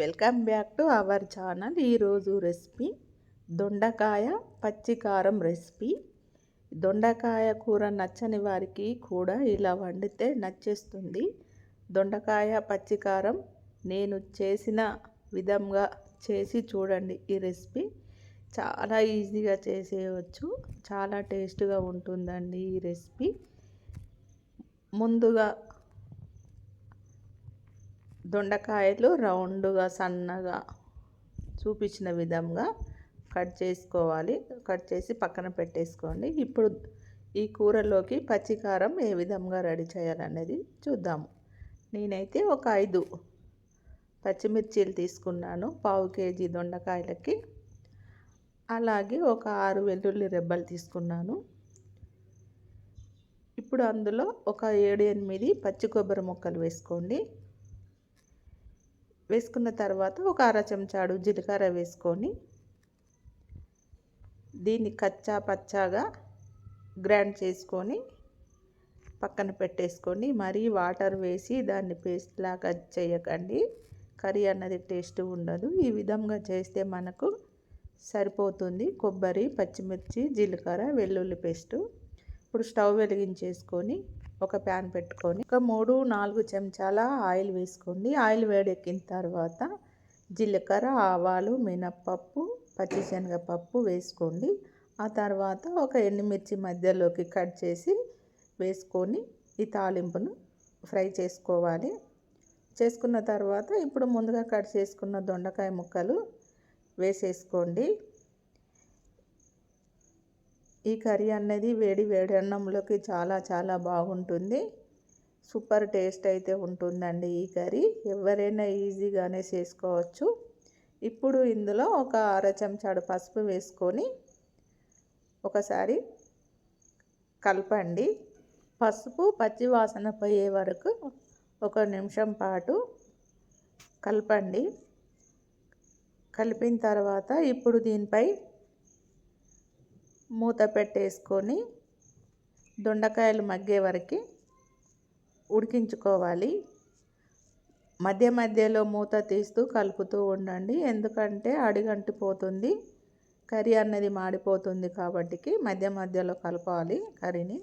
Welcome back to our channel. ఈరోజు recipe దొండకాయ పచ్చికారం రెసిపీ. దొండకాయ కూర నచ్చని వారికి కూడా ఇలా వండితే నచ్చేస్తుంది. దొండకాయ పచ్చికారం నేను చేసిన విధంగా చేసి చూడండి ఈ రెసిపీ. చాలా ఈజీగా చేసేయవచ్చు చాలా టేస్ట్గా ఉంటుందండి ఈ రెసిపీ. ముందుగా దొండకాయలు రౌండ్గా సన్నగా చూపించిన విధంగా కట్ చేసుకోవాలి. కట్ చేసి పక్కన పెట్టేసుకోండి. ఇప్పుడు ఈ కూరలోకి పచ్చికారం ఏ విధంగా రెడీ చేయాలనేది చూద్దాము నేనైతే ఒక ఐదు పచ్చిమిర్చీలు తీసుకున్నాను పావు కేజీ దొండకాయలకి. అలాగే ఒక ఆరు వెల్లుల్లి రెబ్బలు తీసుకున్నాను. ఇప్పుడు అందులో ఒక ఏడు ఎనిమిది పచ్చి కొబ్బరి ముక్కలు వేసుకోండి. వేసుకున్న తర్వాత ఒక అర చెంచాడు జీలకర్ర వేసుకొని దీన్ని కచ్చా పచ్చాగా గ్రైండ్ చేసుకొని పక్కన పెట్టేసుకొని మరీ వాటర్ వేసి దాన్ని పేస్ట్ లాగా చేయకండి. కర్రీ అన్నది టేస్ట్ ఉండదు. ఈ విధంగా చేస్తే మనకు సరిపోతుంది కొబ్బరి పచ్చిమిర్చి జీలకర్ర వెల్లుల్లి పేస్టు. ఇప్పుడు స్టవ్ వెలిగించేసుకొని ఒక ప్యాన్ పెట్టుకొని ఒక మూడు నాలుగు చెంచాల ఆయిల్ వేసుకోండి. ఆయిల్ వేడెక్కిన తర్వాత జీలకర్ర ఆవాలు మినప్పప్పు పచ్చిశనగపప్పు వేసుకోండి. ఆ తర్వాత ఒక ఎండుమిర్చి మధ్యలోకి కట్ చేసి వేసుకొని ఈ తాలింపును ఫ్రై చేసుకోవాలి. చేసుకున్న తర్వాత ఇప్పుడు ముందుగా కట్ చేసుకున్న దొండకాయ ముక్కలు వేసేసుకోండి. ఈ కర్రీ అనేది వేడి వేడి అన్నంలోకి చాలా చాలా బాగుంటుంది. సూపర్ టేస్ట్ అయితే ఉంటుందండి ఈ కర్రీ. ఎవరైనా ఈజీగానే చేసుకోవచ్చు. ఇప్పుడు ఇందులో ఒక అర చెంచాడు పసుపు వేసుకొని ఒకసారి కలపండి. పసుపు పచ్చి వాసన పోయే వరకు ఒక నిమిషం పాటు కలపండి. కలిపిన తర్వాత ఇప్పుడు దీనిపై మూత పెట్టేసుకొని దొండకాయలు మగ్గే వరకు ఉడికించుకోవాలి. మధ్య మధ్యలో మూత తీస్తూ కలుపుతూ ఉండండి. ఎందుకంటే అడిగంటిపోతుంది. కర్రీ అన్నది మాడిపోతుంది కాబట్టి మధ్య మధ్యలో కలపాలి కర్రీని.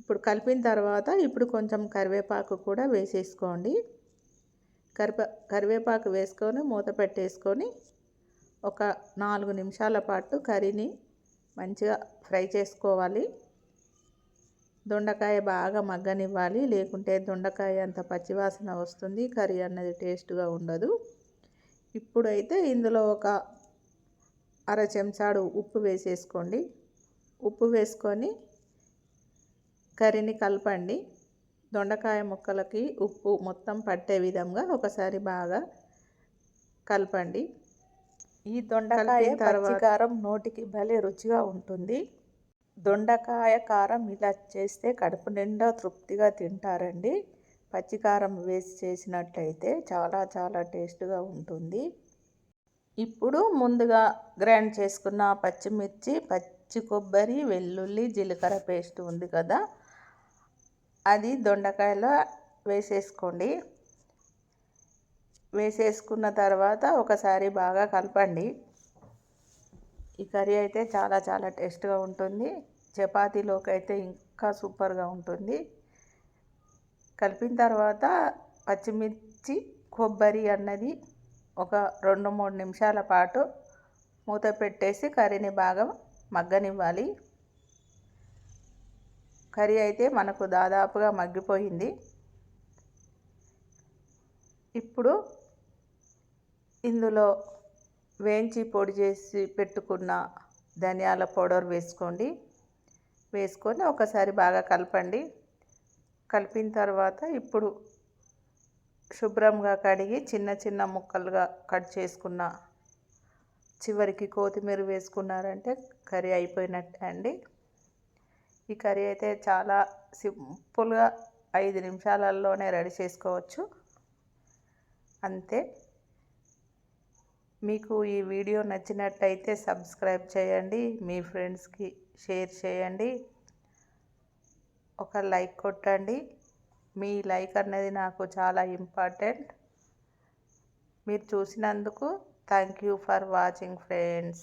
ఇప్పుడు కలిపిన తర్వాత ఇప్పుడు కొంచెం కరివేపాకు కూడా వేసేసుకోండి. కరివే కరివేపాకు వేసుకొని మూత పెట్టేసుకొని ఒక నాలుగు నిమిషాల పాటు కర్రీని మంచిగా ఫ్రై చేసుకోవాలి. దొండకాయ బాగా మగ్గనివ్వాలి. లేకుంటే దొండకాయ అంత పచ్చివాసన వస్తుంది. కర్రీ అన్నది టేస్ట్గా ఉండదు. ఇప్పుడైతే ఇందులో ఒక అర చెంచాడు ఉప్పు వేసేసుకోండి. ఉప్పు వేసుకొని కర్రీని కలపండి. దొండకాయ ముక్కలకి ఉప్పు మొత్తం పట్టే విధంగా ఒకసారి బాగా కలపండి. ఈ దొండకాయ కారం నోటికి భలే రుచిగా ఉంటుంది. దొండకాయ కారం ఇలా చేస్తే కడుపు నిండా తృప్తిగా తింటారండి. పచ్చికారం వేసి చేసినట్లయితే చాలా చాలా టేస్ట్గా ఉంటుంది. ఇప్పుడు ముందుగా గ్రైండ్ చేసుకున్న పచ్చిమిర్చి పచ్చి కొబ్బరి వెల్లుల్లి జీలకర్ర పేస్ట్ ఉంది కదా అది దొండకాయలో వేసేసుకోండి. వేసేసుకున్న తర్వాత ఒకసారి బాగా కలపండి. ఈ కర్రీ అయితే చాలా చాలా టేస్ట్గా ఉంటుంది. చపాతీలోకి అయితే ఇంకా సూపర్గా ఉంటుంది. కలిపిన తర్వాత పచ్చిమిర్చి కొబ్బరి అన్నది ఒక రెండు మూడు నిమిషాల పాటు మూత పెట్టేసి కర్రీని బాగా మగ్గనివ్వాలి. కర్రీ అయితే మనకు దాదాపుగా మగ్గిపోయింది. ఇప్పుడు ఇందులో వేయించి పొడి చేసి పెట్టుకున్న ధనియాల పౌడర్ వేసుకోండి. వేసుకొని ఒకసారి బాగా కలపండి. కలిపిన తర్వాత ఇప్పుడు శుభ్రంగా కడిగి చిన్న చిన్న ముక్కలుగా కట్ చేసుకున్న చివరికి కొత్తిమీర వేసుకున్నారంటే కర్రీ అయిపోయినట్టే అండి. ఈ కర్రీ అయితే చాలా సింపుల్గా ఐదు నిమిషాలలోనే రెడీ చేసుకోవచ్చు. అంతే. మీకు ఈ వీడియో నచ్చినట్టయితే సబ్స్క్రైబ్ చేయండి మీ ఫ్రెండ్స్కి షేర్ చేయండి. ఒక లైక్ కొట్టండి. మీ లైక్ అనేది నాకు చాలా ఇంపార్టెంట్. మీరు చూసినందుకు thank you for watching friends.